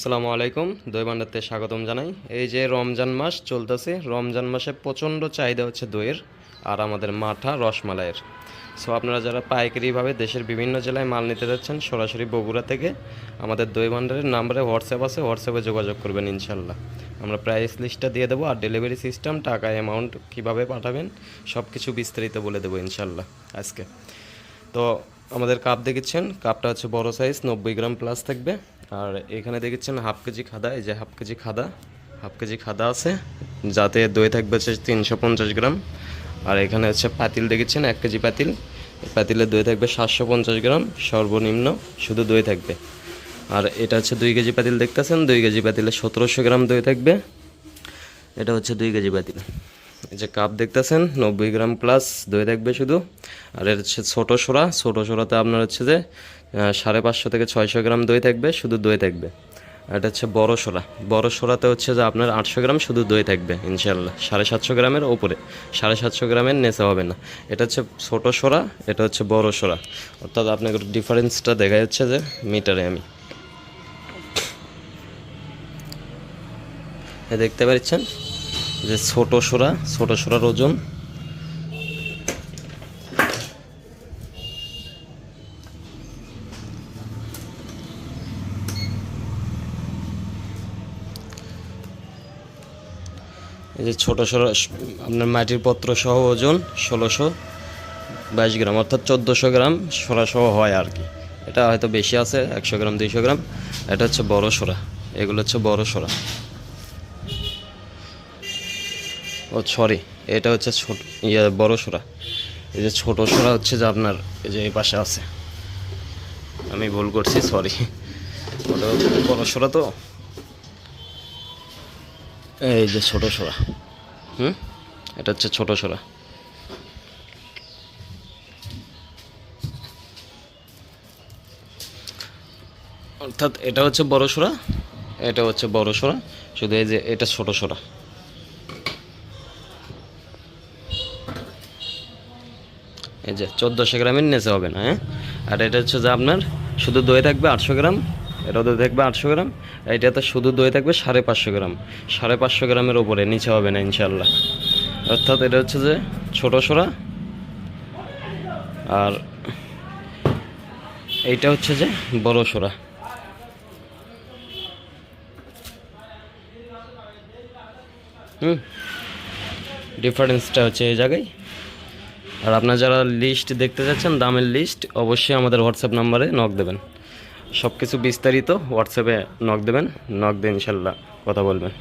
আসসালামু আলাইকুম। দই ভান্ডারতে স্বাগতম জানাই। এই যে রমজান মাস চলতেছে, রমজান মাসে প্রচণ্ড চাহিদা হচ্ছে দইয়ের আর আমাদের মাঠা রসমালাইয়ের। সো আপনারা যারা পাইকারিভাবে দেশের বিভিন্ন জেলায় মাল নিতে যাচ্ছেন, সরাসরি বগুড়া থেকে আমাদের দই ভান্ডারের নাম্বারে হোয়াটসঅ্যাপ আছে, হোয়াটসঅ্যাপে যোগাযোগ করবেন ইনশাল্লাহ। আমরা প্রাইস লিস্টটা দিয়ে দেবো আর ডেলিভারি সিস্টেম টাকা অ্যামাউন্ট কীভাবে পাঠাবেন সব কিছু বিস্তারিত বলে দেবো ইনশাল্লাহ আজকে। তো আমাদের কাপ দেখেছেন, কাপটা হচ্ছে বড় সাইজ নব্বই গ্রাম প্লাস থাকবে। আর এখানে দেখেছেন হাফ কেজি খাদা, এই যে হাফ কেজি খাদা, হাফ কেজি খাদা আছে, যাতে দই থাকবে হচ্ছে তিনশো পঞ্চাশ গ্রাম। আর এখানে হচ্ছে পাতিল দেখেছেন, এক কেজি পাতিল। পাতিলের দই থাকবে সাতশো পঞ্চাশ গ্রাম, সর্বনিম্ন শুধু দই থাকবে। আর এটা হচ্ছে দুই কেজি পাতিল দেখতেছেন, দুই কেজি পাতিলে সতেরোশো গ্রাম দই থাকবে। এটা হচ্ছে দুই কেজি পাতিল। এই যে কাপ দেখতেছেন, নব্বই গ্রাম প্লাস দই থাকবে শুধু। আর এর হচ্ছে ছোটো সোরা ছোটো সোরাতে আপনার হচ্ছে যে সাড়ে পাঁচশো থেকে ছয়শো গ্রাম দই থাকবে, শুধু দই থাকবে। আর এটা হচ্ছে বড় সোরা বড় সোরাতে হচ্ছে যে আপনার আটশো গ্রাম শুধু দই থাকবে ইনশাল্লাহ সাড়ে সাতশো গ্রামের ওপরে। সাড়ে সাতশো গ্রামের নেচা হবে না। এটা হচ্ছে ছোটো সোরা এটা হচ্ছে বড় সোরা অর্থাৎ আপনাকে ডিফারেন্সটা দেখা যাচ্ছে যে মিটারে আমি। দেখতে পাচ্ছেন? যে ছোট সোরা, ছোট সোরার ওজন। এই যে ছোট সোরা, আপনার মাটির পত্র সহ ওজন ষোলোশো বাইশ গ্রাম, অর্থাৎ চোদ্দোশো গ্রাম সোরা সহ হয় আর কি। এটা হয়তো বেশি আছে, একশো গ্রাম, দুইশো গ্রাম। এটা হচ্ছে বড় সোরা। এগুলো হচ্ছে বড় সোরা। ও সরি এটা হচ্ছে ছোট ইয়ে বড় সোরা। এই যে ছোটো সোরা হচ্ছে যে আপনার এই যে এই পাশে আছে। আমি ভুল করছি সরি ওটা বড় সোরা তো। এই যে ছোটো সোরা। হুম? এটা হচ্ছে ছোটো সোরা। অর্থাৎ এটা হচ্ছে বড় সোরা, এটা হচ্ছে বড় সোরা। শুধু এই যে এটা ছোট সোরা। এই যে চোদ্দোশো গ্রামের নেচে হবে না হ্যাঁ? আর এটা হচ্ছে যে আপনার শুধু দই থাকবে আটশো গ্রাম, এটা দই থাকবে আটশো গ্রাম এটাতে শুধু দই থাকবে সাড়ে পাঁচশো গ্রাম, সাড়ে পাঁচশো গ্রামের ওপরে নিচে হবে না ইনশাল্লাহ অর্থাৎ এটা হচ্ছে যে ছোটো সোরা আর এইটা হচ্ছে যে বড় সোরা হুম? ডিফারেন্সটা হচ্ছে এই জায়গায়। আর আপনারা যারা লিস্ট দেখতে যাচ্ছেন, দামের লিস্ট অবশ্যই আমাদের হোয়াটসঅ্যাপ নাম্বারে নক দেবেন। সব কিছু বিস্তারিত হোয়াটসঅ্যাপে নক দেবেন নক দিয়ে ইনশাল্লাহ কথা বলবেন।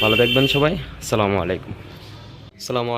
ভালো দেখবেন সবাই, আসসালামু আলাইকুম। সালামু